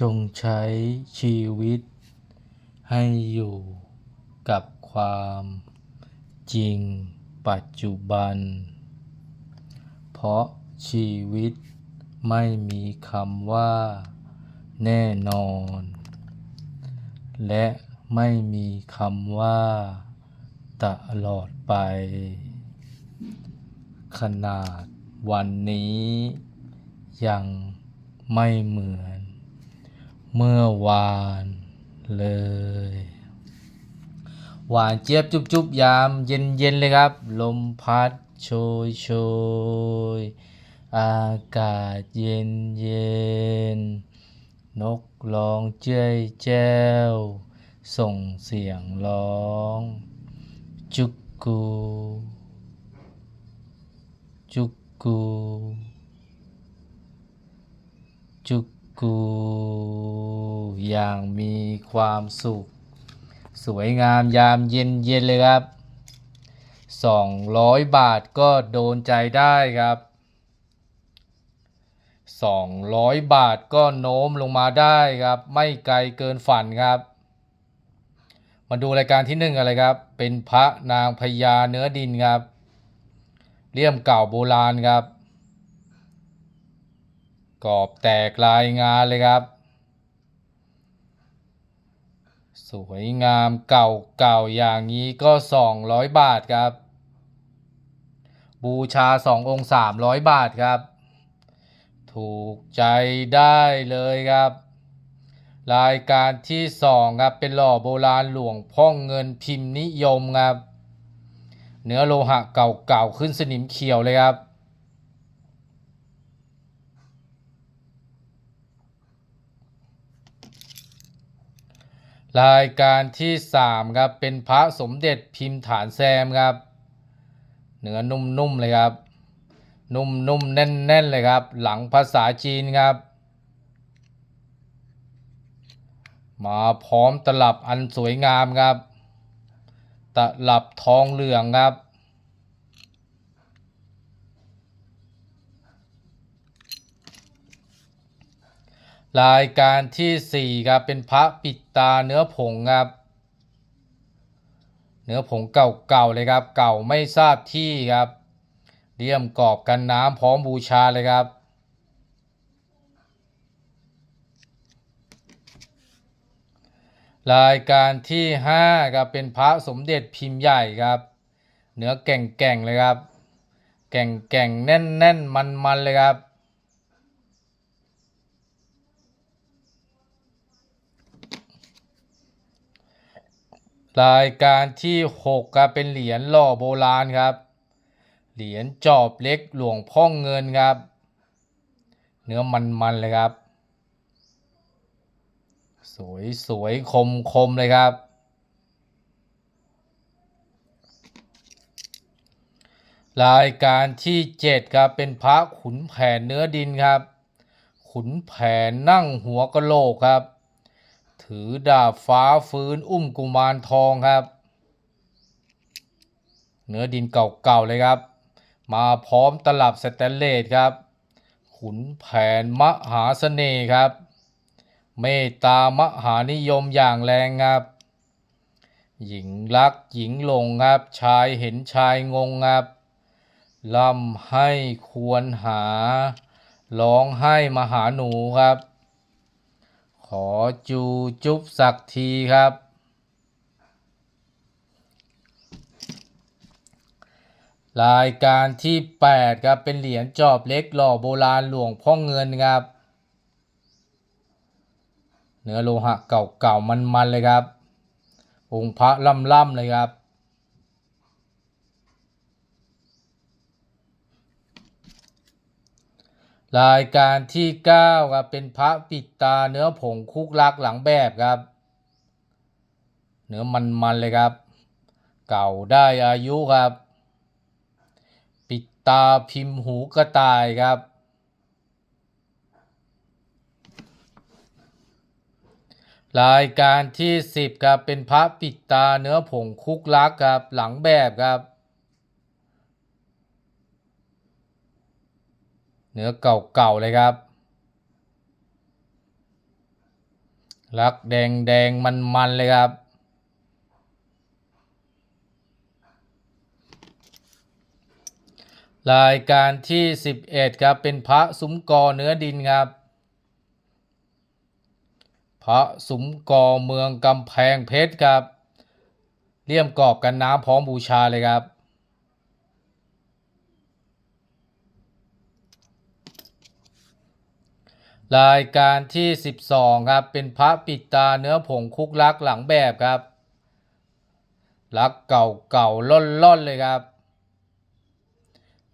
จงใช้ชีวิต ให้อยู่กับความจริงปัจจุบัน เพราะชีวิตไม่มีคำว่าแน่นอน และไม่มีคำว่าตลอดไป ขนาดวันนี้ยังไม่เหมือน เมื่อวานเลย หวานเจี๊ยบจุบจุบยามเย็นเย็นเลยครับ ลมพัดโชยโชยอากาศเย็นเย็น นกร้องเจ้ยแจ้ว ส่งเสียงร้อง จุกกู จุกกู จุก กูอย่างมีความสุข สวยงามยามเย็นเย็นเลยครับสองร้อยบาทก็โดนใจได้ครับสองร้อยบาทก็โน้มลงมาได้ครับ ไม่ไกลเกินฝันครับ มาดูรายการที่หนึ่งอะไรครับ เป็นพระนางพญาเนื้อดินครับ เลี่ยมเก่าโบราณครับ กรอบแตกลายงานเลยครับ สวยงามเก่าเก่าอย่างนี้ก็ 200 บาทครับ บูชา 2 องค์ 300 บาทครับ ถูกใจได้เลยครับ รายการที่ 2 ครับ เป็นหล่อโบราณหลวงพ่อเงินพิมพ์นิยมครับ เนื้อโลหะเก่าๆขึ้นสนิมเขียวเลยครับ รายการที่ 3 ครับ เป็นพระสมเด็จพิมพ์ฐานแซมครับ เนื้อนุ่มๆเลยครับ นุ่มๆแน่นๆเลยครับ หลังภาษาจีนครับ มาพร้อมตลับอันสวยงามครับ ตลับทองเหลืองครับ รายการที่ 4 ครับ เป็นพระปิดตาเนื้อผงครับ เนื้อผงเก่าๆเลยครับ เก่าไม่ทราบที่ครับเลี่ยมกรอบกันน้ำพร้อมบูชาเลยครับ รายการที่ 5 ครับ เป็นพระสมเด็จพิมพ์ใหญ่ครับ เนื้อแก่งๆเลยครับ แก่งๆแน่นๆมันๆเลยครับ รายการที่ 6 ครับเป็นเหรียญหล่อโบราณครับ เหรียญจอบเล็กหลวงพ่อเงินครับ เนื้อมันๆเลยครับ สวยสวยคมคมเลยครับ รายการที่ 7 ครับเป็นพระขุนแผนเนื้อดินครับ ขุนแผนนั่งหัวกะโหลกครับ ถือดาบฟ้าฟื้นอุ้มกุมารทองครับ เนื้อดินเก่าๆเลยครับ มาพร้อมตลับสแตนเลสครับ ขุนแผนมหาเสน่ห์ครับ เมตตามหานิยมอย่างแรงครับ หญิงรักหญิงหลงครับ ชายเห็นชายงงครับล่ำให้ควรหา ร้องให้มหาหนูครับ ขอจูจุ๊บสักทีครับ รายการที่ 8 ครับ เป็นเหรียญจอบเล็กหล่อโบราณหลวงพ่อเงินครับ เนื้อโลหะเก่าๆมันๆเลยครับองค์พระล่ำๆเลยครับ รายการที่9ครับเป็นพระปิดตาเนื้อผงคุกลักหลังแบบครับ เนื้อมันๆเลยครับ เก่าได้อายุครับ ปิดตาพิมพ์หูกระต่ายครับ รายการที่ 10ครับเป็นพระปิดตาเนื้อผงคุกลักครับหลังแบบครับ เนื้อเก่าๆเลยครับรักแดงแดงมันมันๆเลยครับ รายการที่ 11 ครับ เป็นพระสุมกอเนื้อดินครับ พระสุมกอเมืองกำแพงเพชรครับเลี่ยมกรอบกันน้ำพร้อมบูชาเลยครับ รายการที่ 12 ครับ เป็นพระปิดตาเนื้อผงคุกลักหลังแบบครับ ลักเก่าเก่าล่อนล่อนๆเลยครับ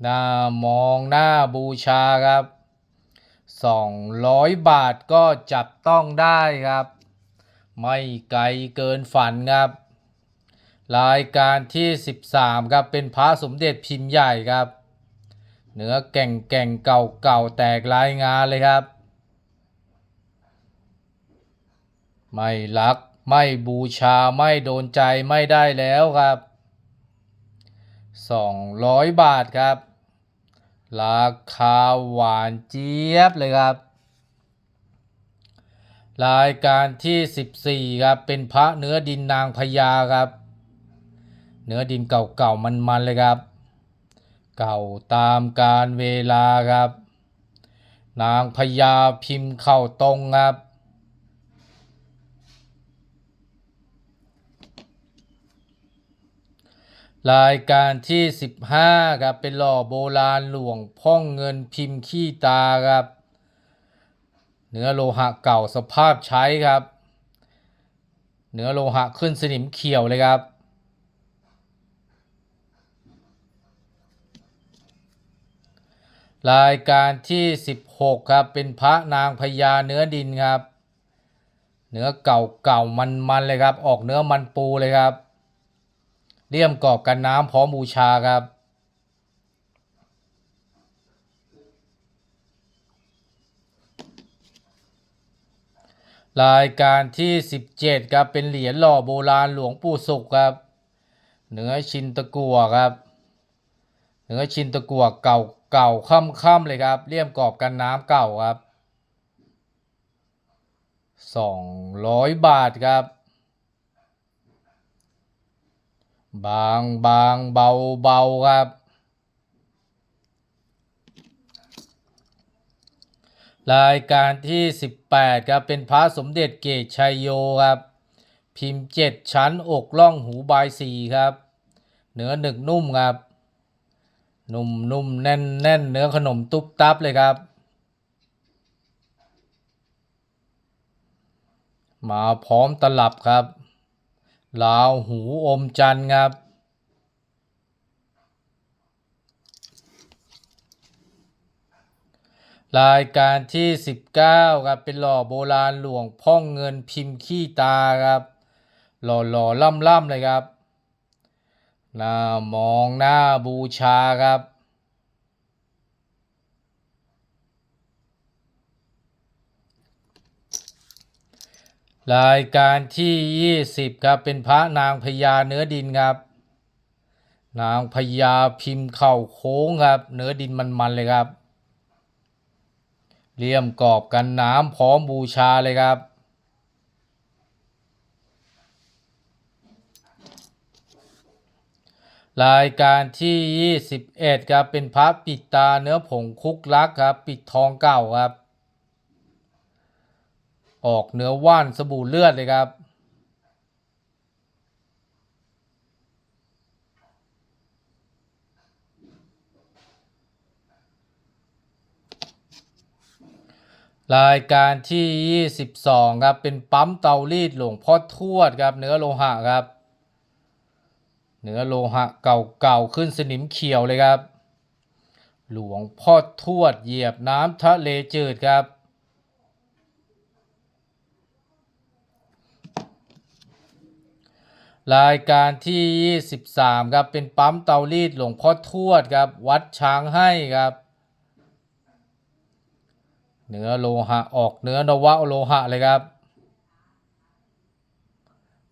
หน้ามองหน้าบูชาครับ 200 บาทก็จับต้องได้ครับ ไม่ไกลเกินฝันครับ รายการที่ 13 ครับ เป็นพระสมเด็จพิมพ์ใหญ่ครับ เนื้อแก่งแก่งเก่าเก่าแตกลายงานเลยครับ ไม่รัก ไม่บูชาไม่โดนใจไม่ได้แล้วครับ 200 บาทครับ ราคาหวานเจี๊ยบเลยครับ รายการที่ 14 ครับ เป็นพระเนื้อดินนางพญาครับ เนื้อดินเก่าๆมันๆเลยครับ เก่าตามการเวลาครับ นางพญาพิมพ์เข้าตรงครับ รายการที่ 15ครับเป็นหล่อโบราณหลวงพ่องเงินพิมพ์ขี้ตาครับเนื้อโลหะเก่าสภาพใช้ครับ เนื้อโลหะขึ้นสนิมเขียวเลยครับ รายการที่ 16ครับเป็นพระนางพญาเนื้อดินครับ เนื้อเก่าเก่ามันมันเลยครับ ออกเนื้อมันปูเลยครับ เลี่ยมกรอบกันน้ำพร้อมบูชาครับ รายการที่ 17 ครับ เป็นเหรียญหล่อโบราณหลวงปู่สุขครับเนื้อชินตะกัวครับเนื้อชินตะกัวเก่าเก่าค่ำค่ำๆเลยครับเลี่ยมกรอบกันน้ำเก่าครับ 200 บาทครับ บางบางเบาเบาครับ รายการที่ 18ครับเป็นพระสมเด็จเกตชัยโยครับ พิมพ์เจ็ดชั้นอกล่องหูบายสีครับ เนื้อหนึกนุ่มครับ นุ่มนุ่มแน่นแน่นเนื้อขนมตุ๊บตับเลยครับ มาพร้อมตลับครับ ลาวหูอมจันทร์ครับ รายการที่ 19 ครับ เป็นหล่อโบราณหลวงพ่องเงินพิมพ์ขี้ตาครับ หล่อหล่อล่ำล่ำเลยครับหน้ามองหน้าบูชาครับ รายการที่20ครับเป็นพระนางพญาเนื้อดินครับ นางพญาพิมพ์เข่าโค้งครับ เนื้อดินมันๆเลยครับเลี่ยมกรอบกันน้ำพร้อมบูชาเลยครับรายการที่ 21 ครับ เป็นพระปิดตาเนื้อผงคุกลักครับ ปิดทองเก่าครับ ออกเนื้อว่านสบู่เลือดเลยครับ รายการที่ 22 ครับ เป็นปั๊มเตารีดหลวงพ่อทวดครับ เนื้อโลหะครับ เนื้อโลหะเก่าๆ ขึ้นสนิมเขียวเลยครับ หลวงพ่อทวดเหยียบน้ำทะเลจืดครับ รายการที่ 23 ครับ เป็นปั๊มเตารีดหลวงพ่อทวดครับ วัดช้างให้ครับ เนื้อโลหะออกเนื้อนวะโลหะเลยครับ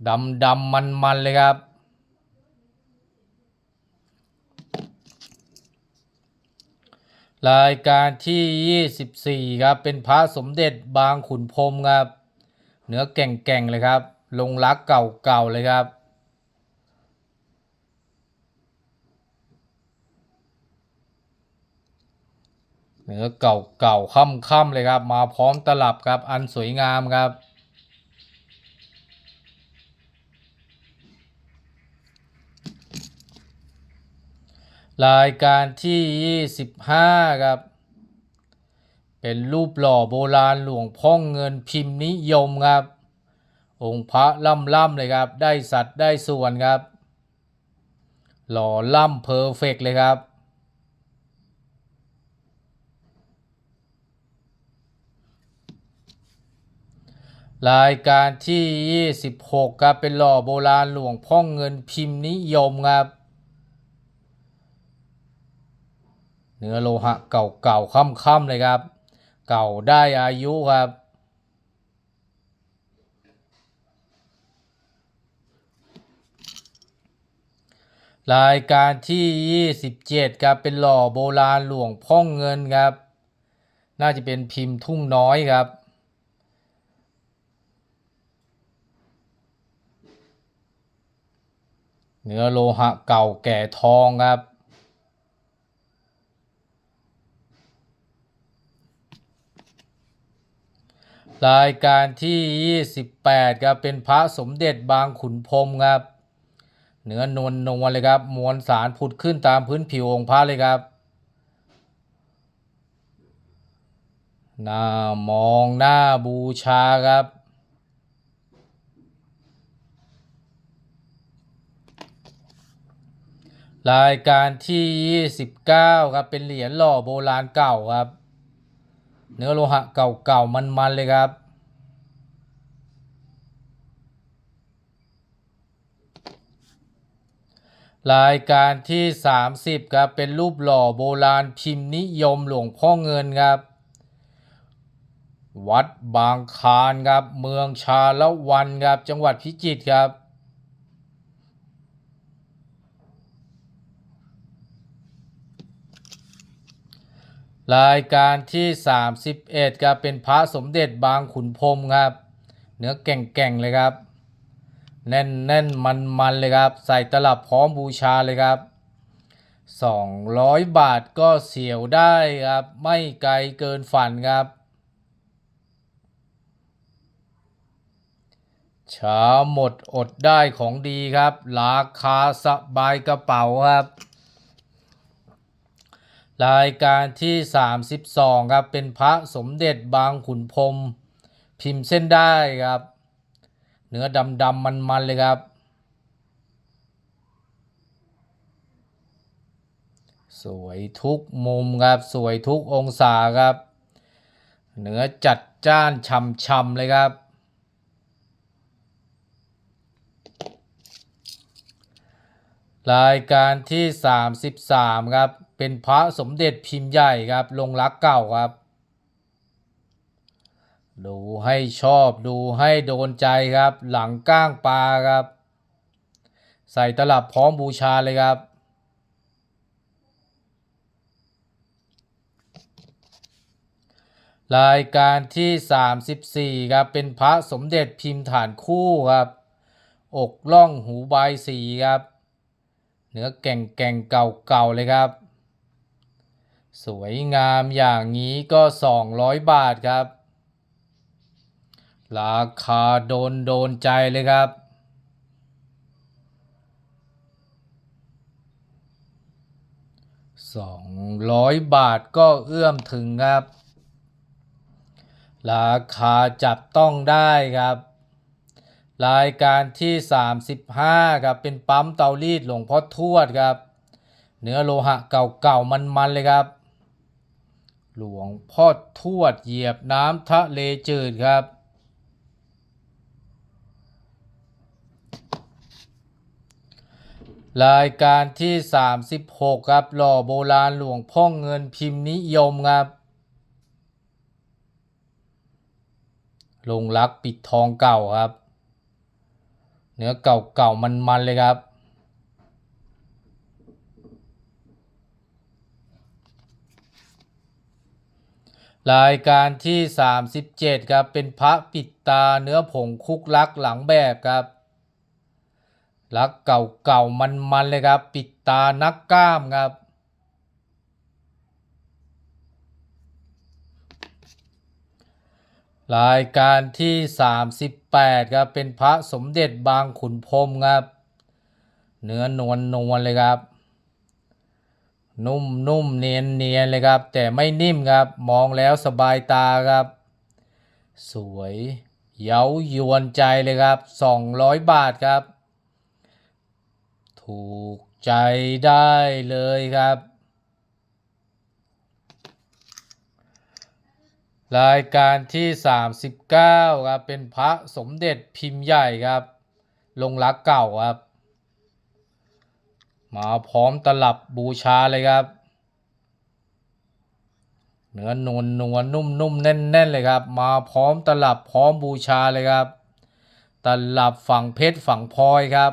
ดำดำมันมันเลยครับ รายการที่ 24 ครับ เป็นพระสมเด็จบางขุนพรมครับ เนื้อแก่งๆเลยครับ ลงรักเก่าๆเลยครับ เนื้อเก่าๆค่ำๆเลยครับ มาพร้อมตลับครับอันสวยงามครับ รายการที่ 25 ครับ เป็นรูปหล่อโบราณหลวงพ่อเงินพิมพ์นิยมครับ องค์พระล่ำๆเลยครับ ได้สัดได้ส่วนครับ หล่อล่ำเพอร์เฟกต์เลยครับ รายการที่ 26ครับเป็นหล่อโบราณหลวงพ่อเงินพิมพ์นิยมครับ เนื้อโลหะเก่าๆค่ำๆเลยครับ เก่าได้อายุครับ รายการที่ 27ครับเป็นหล่อโบราณหลวงพ่อเงินครับ น่าจะเป็นพิมพ์ทุ่งน้อยครับ เนื้อโลหะเก่าแก่ทองครับ รายการที่ 28ครับเป็นพระสมเด็จบางขุนพรมครับ เนื้อนวลนวลเลยครับมวลสารผุดขึ้นตามพื้นผิวองค์พระเลยครับหน้ามองหน้าบูชาครับ รายการที่ 29 ครับ เป็นเหรียญหล่อโบราณเก่าครับ เนื้อโลหะเก่าๆ มันๆ เลยครับ รายการที่ 30 ครับ เป็นรูปหล่อโบราณพิมพ์นิยมหลวงพ่อเงินครับ วัดบางคานครับ เมืองชาละวันครับ จังหวัดพิจิตรครับ รายการที่ 31ครับเป็นพระสมเด็จบางขุนพรมครับ เนื้อแก่งๆเลยครับ แน่นๆมันๆเลยครับ ใส่ตลับพร้อมบูชาเลยครับ 200 บาทก็เสียวได้ครับ ไม่ไกลเกินฝันครับ ช้าหมดอดได้ของดีครับ ราคาสบายกระเป๋าครับ รายการที่ 32 ครับ เป็นพระสมเด็จบางขุนพรมพิมพ์เส้นได้ครับ เนื้อดำๆมันๆเลยครับ สวยทุกมุมครับ สวยทุกองศาครับ เนื้อจัดจ้านช่ำๆเลยครับ รายการที่ 33 ครับ เป็นพระสมเด็จพิมพ์ใหญ่ครับลงรักเก่าครับ ดูให้ชอบดูให้โดนใจครับ หลังก้างปลาครับ ใส่ตลับพร้อมบูชาเลยครับรายการที่ 34 ครับ เป็นพระสมเด็จพิมพ์ฐานคู่ครับ อกล่องหูใบสีครับ เนื้อแก่งแก่งเก่าเก่าๆเลยครับ สวยงามอย่างนี้ก็ 200 บาทครับ ราคาโดนโดนใจเลยครับ 200 บาทก็เอื้อมถึงครับ ราคาจับต้องได้ครับ รายการที่ 35 ครับ เป็นปั๊มเตารีดหลวงพ่อทวดครับ เนื้อโลหะเก่าๆมันๆเลยครับ หลวงพ่อทวดเหยียบน้ำทะเลจืดครับ รายการที่ 36 ครับ หล่อโบราณหลวงพ่อเงินพิมพ์นิยมครับ ลงรักปิดทองเก่าครับ เนื้อเก่าเก่ามันมันๆเลยครับ รายการที่ 37 ครับ เป็นพระปิดตาเนื้อผงคุกลักหลังแบบครับ ลักเก่าๆมันๆเลยครับ ปิดตานักกล้ามครับ รายการที่ 38 ครับ เป็นพระสมเด็จบางขุนพรมครับ เนื้อนวลนวลๆเลยครับ นุ่มนุ่มเนียนเนียนๆเลยครับ แต่ไม่นิ่มครับ มองแล้วสบายตาครับ สวยเย้ายวนใจเลยครับ 200 บาทครับ ถูกใจได้เลยครับ รายการที่ 39 ครับ เป็นพระสมเด็จพิมพ์ใหญ่ครับ ลงรักเก่าครับ มาพร้อมตลับบูชาเลยครับ เนื้อนวลนวลนุ่มนุ่มแน่นแน่นเลยครับ มาพร้อมตลับพร้อมบูชาเลยครับ ตลับฝั่งเพชรฝั่งพลอยครับ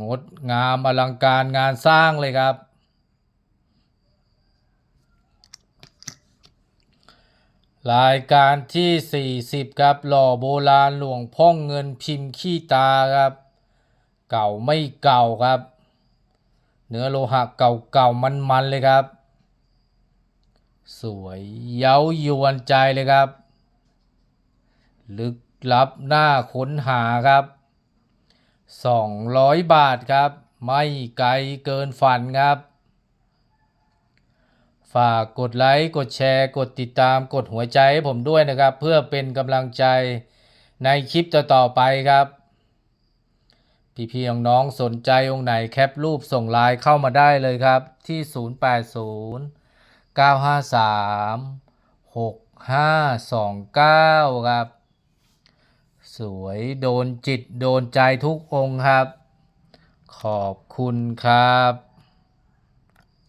งดงามอลังการงานสร้างเลยครับ รายการที่ 40 ครับหล่อโบราณหลวงพ่องเงินพิมพ์ขี้ตาครับ เก่าไม่เก่าครับ เนื้อโลหะเก่าๆมันๆเลยครับ สวยเย้ายวนใจเลยครับ ลึกลับหน้าค้นหาครับ 200 บาทครับ ไม่ไกลเกินฝันครับ ฝากกดไลค์กดแชร์ กดติดตามกดหัวใจให้ผมด้วยนะครับ เพื่อเป็นกำลังใจในคลิปต่อๆไปครับ พี่ๆน้องๆสนใจองค์ไหนแคปรูปส่งไลน์เข้ามาได้เลยครับ ที่ 080 953 6529 ครับ สวยโดนจิตโดนใจทุกองค์ครับ ขอบคุณครับ